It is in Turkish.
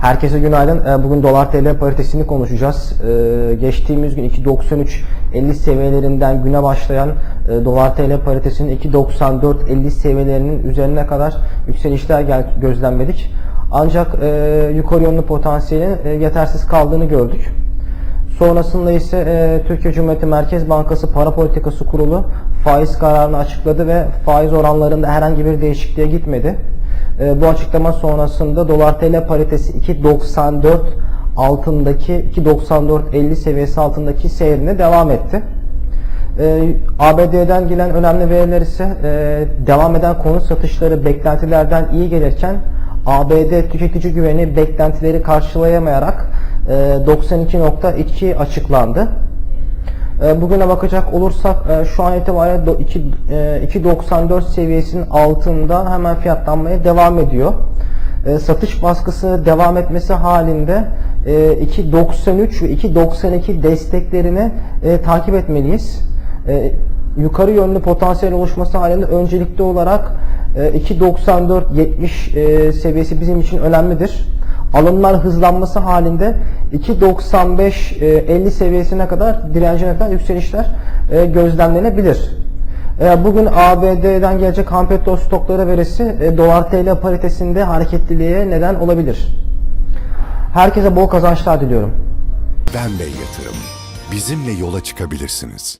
Herkese günaydın. Ee, Bugün dolar TL paritesini konuşacağız. Ee, Geçtiğimiz gün 2.93.50 seviyelerinden güne başlayan e, dolar TL paritesinin 2.94.50 seviyelerinin üzerine kadar yükselişler gözlemledik. Ancak e, yukarı yönlü potansiyelin e, yetersiz kaldığını gördük. Sonrasında ise Türkiye Cumhuriyeti Merkez Bankası Para Politikası Kurulu faiz kararını açıkladı ve faiz oranlarında herhangi bir değişikliğe gitmedi. E, bu açıklama sonrasında dolar TL paritesi 2.94 altındaki 2.94.50 seviyesi altındaki seyrine devam etti. E, ABD'den gelen önemli veriler ise e, devam eden konut satışları beklentilerden iyi gelirken ABD tüketici güveni beklentileri karşılayamayarak e, 92.2 açıklandı. E, Bugüne bakacak olursak e, şu an itibariyle do- iki- e, 2.94 seviyesinin altında hemen fiyatlanmaya devam ediyor. E, Satış baskısı devam etmesi halinde e, 2.93 ve 2.92 desteklerini takip etmeliyiz. Yukarı yönlü potansiyel oluşması halinde öncelikli olarak e, 2.94-70 e, seviyesi bizim için önemlidir. Alımlar hızlanması halinde 2.95-50 seviyesine kadar direncine kadar yükselişler e, gözlemlenebilir. E, Bugün ABD'den gelecek ham petrol stokları verisi e, dolar TL paritesinde hareketliliğe neden olabilir. Herkese bol kazançlar diliyorum. Ben Bey Yatırım. Bizimle yola çıkabilirsiniz.